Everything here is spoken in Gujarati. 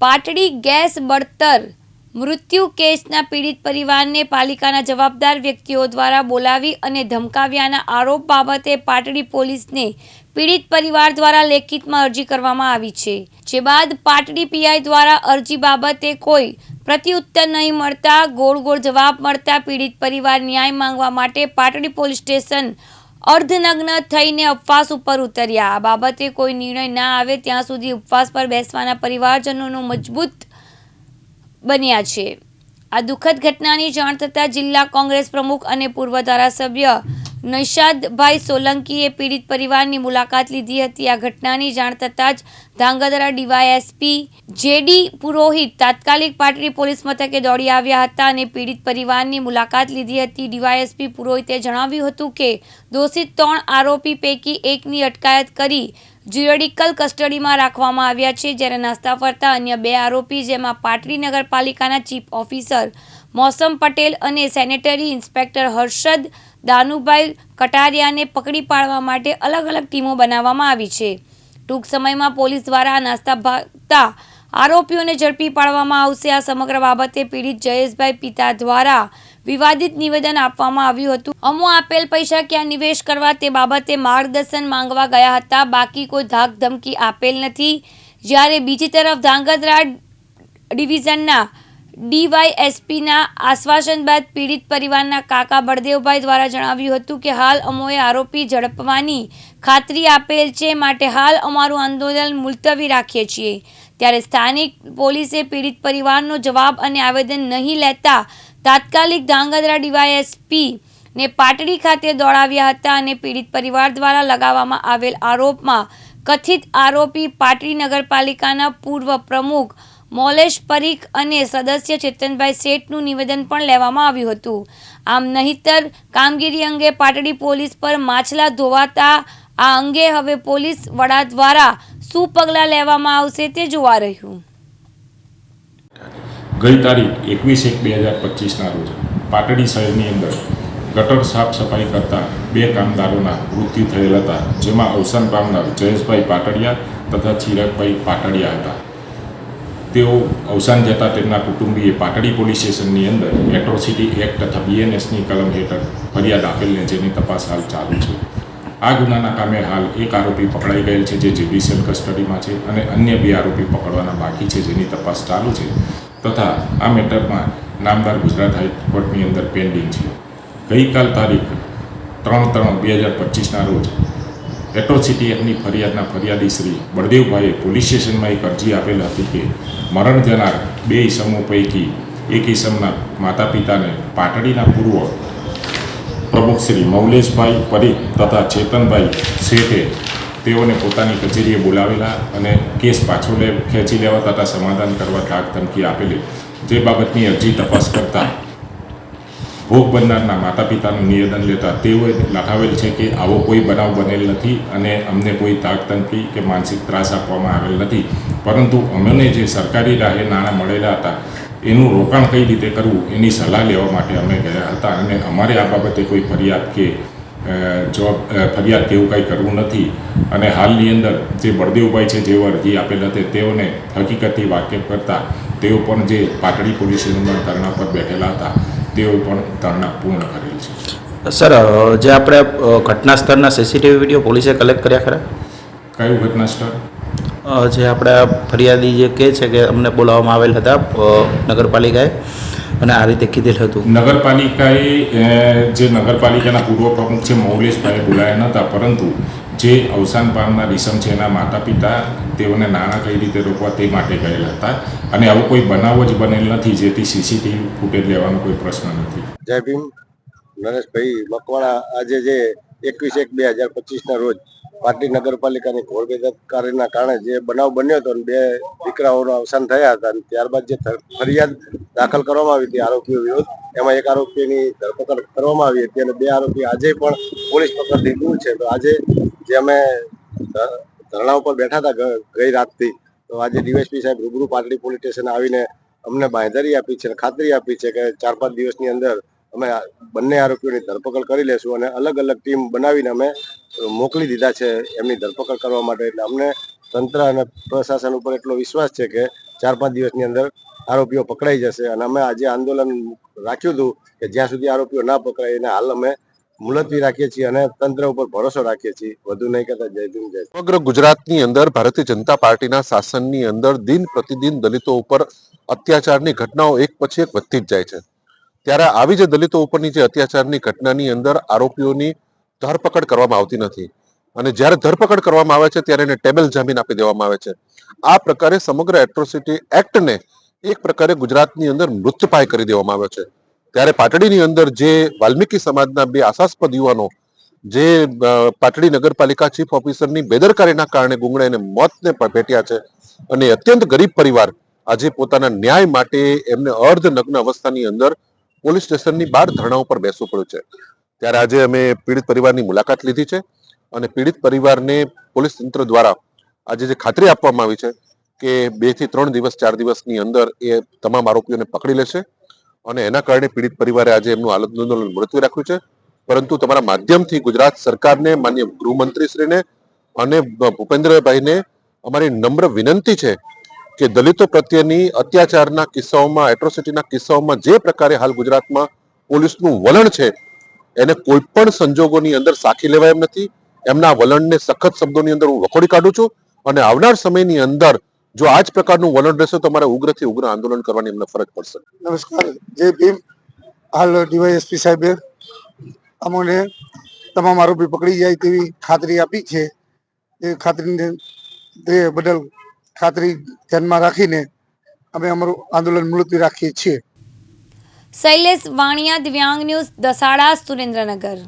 પાટડી ગેસ બળતર. મૃત્યુ કેસના પીડિત પરિવારને પાલિકાના જવાબદાર વ્યક્તિઓ દ્વારા બોલાવી અને ધમકાવ્યાના આરોપ બાબતે પાટડી પોલીસને પીડિત પરિવાર દ્વારા લેખિતમાં અરજી કરવામાં આવી છે. જે બાદ પાટડી પીઆઈ દ્વારા અરજી બાબતે કોઈ પ્રત્યુત્તર નહીં મળતા ગોળ ગોળ જવાબ મળતા પીડિત પરિવાર ન્યાય માંગવા માટે પાટડી પોલીસ સ્ટેશન અર્ધનગ્ન થઈને ઉપવાસ ઉપર ઉતર્યા. આ બાબતે કોઈ નિર્ણય ના આવે ત્યાં સુધી ઉપવાસ પર બેસવાના પરિવારજનોનો મજબૂત બન્યા છે. આ દુઃખદ ઘટનાની જાણ થતાં જિલ્લા કોંગ્રેસ પ્રમુખ અને પૂર્વ ધારાસભ્ય નૈશાદભાઈ સોલંકીએ પીડિત પરિવારની મુલાકાત લીધી હતી. આ ઘટનાની જાણ થતાં જ ધાંગધ્રા ડીવાયએસપી જેડી પુરોહિત તાત્કાલિક પાટડી પોલીસ મથકે દોડી આવ્યા હતા અને પીડિત પરિવારની મુલાકાત લીધી હતી. ડીવાયએસપી પુરોહિતે જણાવ્યું હતું કે, દોષિત ત્રણ આરોપી પૈકી એકની અટકાયત કરી જ્યુડિકલ કસ્ટડીમાં રાખવામાં આવ્યા છે. જ્યારે નાસ્તા ફરતા અન્ય બે આરોપી, જેમાં પાટડી નગરપાલિકાના ચીફ ઓફિસર મોસમ પટેલ અને સેનેટરી ઇન્સ્પેક્ટર હર્ષદ દાનુભાઈ કટારિયાને પકડી પાડવા માટે અલગ અલગ ટીમો બનાવવામાં આવી છે. ટૂંક સમયમાં પોલીસ દ્વારા નાસ્તા ભાગતા આરોપીઓને ઝડપી પાડવામાં આવશે. આ સમગ્ર બાબતે પીડિત જયેશભાઈ પિતા દ્વારા વિવાદિત નિવેદન આપવામાં આવ્યું હતું. અમો આપેલ પૈસા ક્યાં નિવેશ કરવા તે બાબતે માર્ગદર્શન માંગવા ગયા હતા. બાકી કોઈ ધાક ધમકી આપેલ નથી. જ્યારે બીજી તરફ ધાંગધ્રા ડિવિઝનના ડીવાયએસપીના આશ્વાસન બાદ પીડિત પરિવારના કાકા બળદેવભાઈ દ્વારા જણાવ્યું હતું કે હાલ અમોએ આરોપી ઝડપવાની ખાતરી આપેલ છે, માટે હાલ અમારું આંદોલન મુલતવી રાખીએ છીએ. ત્યારે સ્થાનિક પોલીસે પીડિત પરિવારનો જવાબ અને આવેદન નહીં લેતા તાત્કાલિક ધાંગધ્રા ડીવાયએસપી ને પાટડી ખાતે દોડાવ્યા હતા અને પીડિત પરિવાર દ્વારા લગાવવામાં આવેલ આરોપમાં કથિત આરોપી પાટડી નગરપાલિકાના પૂર્વ પ્રમુખ મોલેશ પરીખ અને સદસ્ય ચેતનભાઈ શેઠનું નિવેદન પણ લેવામાં આવ્યું હતું. આમ નહીતર કામગીરી અંગે પાટડી પોલીસ પર માછલા ધોવાતા આ અંગે હવે પોલીસ વડા દ્વારા શું પગલાં લેવામાં આવશે તે જોવા રહ્યું. ગઈ તારીખ એકવીસ એક બે હજાર પચીસના રોજ પાટડી શહેરની અંદર ગટર સાફ સફાઈ કરતા બે કામદારોના મૃત્યુ થયેલ હતા, જેમાં અવસાન પામનાર જયેશભાઈ પાટડિયા તથા ચિરાગભાઈ પાટડિયા હતા. તેઓ અવસાન જતાં તેમના કુટુંબીએ પાટડી પોલીસ સ્ટેશનની અંદર એટ્રોસિટી એક્ટ તથા બીએનએસની કલમ હેઠળ ફરિયાદ આપેલને જેની તપાસ હાલ ચાલુ છે. આ ગુનાના કામે હાલ એક આરોપી પકડાઈ ગયેલ છે જે જ્યુડિશિયલ કસ્ટડીમાં છે અને અન્ય બે આરોપી પકડવાના બાકી છે જેની તપાસ ચાલુ છે તથા આ મેટરમાં નામદાર ગુજરાત હાઈકોર્ટની અંદર પેન્ડિંગ છે. ગઈકાલ તારીખ ત્રણ ત્રણ બે હજાર પચીસના રોજ એટ્રોસિટી એક્ટની ફરિયાદના ફરિયાદી શ્રી બળદેવભાઈએ પોલીસ સ્ટેશનમાં એક અરજી આપેલ હતી કે મરણ જનાર બે ઈસમો પૈકી એક ઈસમના માતા પિતાને પાટડીના પૂર્વ પ્રમુખ શ્રી મૌલેશભાઈ પરીખ તથા ચેતનભાઈ શેઠે તેઓને પોતાની કચેરીએ બોલાવેલા અને કેસ પાછો લે, ખેંચી લેવા તથા સમાધાન કરવા ધાક ધમકી આપેલી. જે બાબતની અરજી તપાસ કરતા ભોગ બનનારના માતા પિતાનું નિવેદન લેતા તેઓએ લખાવેલ છે કે આવો કોઈ બનાવ બનેલ નથી અને અમને કોઈ તાકતંકી કે માનસિક ત્રાસ આપવામાં આવેલ નથી. પરંતુ અમને જે સરકારી રાહે નાણાં મળેલા હતા, એનું રોકાણ કઈ રીતે કરવું એની સલાહ લેવા માટે અમે ગયા હતા અને અમારે આ બાબતે કોઈ ફરિયાદ કે જવાબ ફરિયાદ કે એવું કંઈ કરવું નથી. અને હાલની અંદર જે બળદેવભાઈ છે જેઓ અરજી આપેલ હતી, તેઓને હકીકતથી વાકેફ કરતા તેઓ પણ જે પાટડી પોલીસ સ્ટેશનમાં ધરણા પર બેઠેલા હતા. તેઓ પણ ધારણા પૂર્ણ કરેલ છે. સર જે આપણે ઘટના સ્થળના સીસીટીવી વીડિયો પોલીસે કલેક્ટ કર્યા ખરા? કયું ઘટના સ્થળ જે આપણે ફરિયાદી જે કહે છે કે અમને બોલાવવામાં આવેલ હતા નગરપાલિકાએ અને આ રીતે કીધેલ હતું. નગરપાલિકાએ જે નગરપાલિકાના પૂર્વ પ્રમુખ છે મૌલેશભાઈ બોલાયા નહોતા પરંતુ જે અવસાન પામનાર ઈસમ છે એના માતા પિતા તેઓને નાણાં કઈ રીતે રોકવા તે માટે ગયેલા હતા. અને આવો કોઈ બનાવ જ બનેલ નથી, જેથી સીસીટીવી ફૂટેજ લેવાનો કોઈ પ્રશ્ન નથી. જય ભીમ નરેશભાઈ મકવાણા આજે જે એકવીસ એક બે હજાર પચીસના રોજ પાટડી નગરપાલિકાની ઘોર બેદરકારીના કારણે જે બનાવ બન્યો હતો બે દીકરાઓનું અવસાન થયા હતા અને ત્યારબાદ જે ફરિયાદ દાખલ કરવામાં આવી હતી આરોપીઓ વિરુદ્ધ, એમાં એક આરોપીની ધરપકડ કરવામાં આવી હતી અને બે આરોપી આજે પણ પોલીસ પકડથી દૂર છે. તો આજે જે અમે ધરણા ઉપર બેઠા હતા ગઈ રાતથી, તો આજે ડીવાયસપી સાહેબ રૂબરૂ પાટડી પોલીસ સ્ટેશન આવીને અમને બાંધારી આપી છે ખાતરી આપી છે કે ચાર પાંચ દિવસની અંદર અમે બંને આરોપીઓની ધરપકડ કરી લેશું અને અલગ અલગ ટીમ બનાવીને અમે મોકલી દીધા છે એમની ધરપકડ કરવા માટે. એટલે અમને તંત્ર અને પ્રશાસન ઉપર એટલો વિશ્વાસ છે કે ચાર પાંચ દિવસની અંદર આરોપીઓ પકડાઈ જશે. અને અમે આજે આંદોલન રાખ્યું હતું કે જ્યાં સુધી આરોપીઓ ના પકડાય, એને હાલ અમે મુલતવી રાખીએ છીએ અને તંત્ર ઉપર ભરોસો રાખીએ છીએ. વધુ નહીં કહેતા જય ભીમ જય સમગ્ર ગુજરાતની અંદર ભારતીય જનતા પાર્ટીના શાસનની અંદર દિન પ્રતિદિન દલિતો ઉપર અત્યાચારની ઘટનાઓ એક પછી એક વધતી જ જાય છે. ત્યારે આવી જે દલિતો ઉપરની જે અત્યાચારની ઘટનાની અંદર આરોપીઓની ધરપકડ કરવામાં આવતી નથી. અને જ્યારે ધરપકડ કરવામાં આવે છે, ત્યારે એને ટેબલ જામીન આપી દેવામાં આવે છે. આ પ્રકારે સમગ્ર એટ્રોસિટી એક્ટને એક પ્રકારે ગુજરાતની અંદર મૃત્યુપાય કરી દેવામાં આવ્યો છે. ત્યારે પાટડીની અંદર જે વાલ્મીકી સમાજના બે આશાસ્પદ યુવાનો, જે પાટડી નગરપાલિકા ચીફ ઓફિસરની બેદરકારીના કારણે ગુંગળાઈને મોતને ભેટ્યા છે અને અત્યંત ગરીબ પરિવાર આજે પોતાના ન્યાય માટે એમને અર્ધ નગ્ન અવસ્થાની અંદર પોલીસ સ્ટેશનની બહાર ધરણા ઉપર બેસવું પડ્યું છે. ત્યારે આજે અમે પીડિત પરિવારની મુલાકાત લીધી છે અને પીડિત પરિવારને પોલીસ તંત્ર દ્વારા આજે જે ખાતરી આપવામાં આવી છે કે બેથી ત્રણ દિવસ, ચાર દિવસની અંદર એ તમામ આરોપીઓને પકડી લેશે અને એના કારણે પીડિત પરિવારે આજે એમનું આંદોલન મુલતવી રાખ્યું છે. પરંતુ તમારા માધ્યમથી ગુજરાત સરકારને, માન્ય ગૃહમંત્રીશ્રીને અને ભૂપેન્દ્રભાઈને અમારી નમ્ર વિનંતી છે કે દલિતો પ્રત્યેની અત્યાચારના કિસ્સાઓમાં એટ્રોસિટીના કિસ્સાઓમાં જે પ્રકારે હાલ ગુજરાતમાં પોલીસનું વલણ છે, એને કોઈ પણ સંજોગોની અંદર સાખી લેવાય એમ નથી. એમના વલણને સખત શબ્દોની અંદર હું વખોડી કાઢું છું અને આવનાર સમયની અંદર જો આ જ પ્રકારનું વલણ રહેશે તો અમારે ઉગ્રથી ઉગ્ર આંદોલન કરવાની એમને ફરજ પડશે. નમસ્કાર. જય ભીમ. હાલ ડીવાયએસપી સાહેબે અમને તમામ આરોપી પકડી જાય તેવી ખાતરી આપી છે. એ ખાતરીને બદલ ખાતરી ધ્યાનમાં રાખીને અમે અમારું આંદોલન મુલતવી રાખીએ છીએ. શૈલેષ વાણિયા, દિવ્યાંગ ન્યૂઝ, દસાડા, સુરેન્દ્રનગર.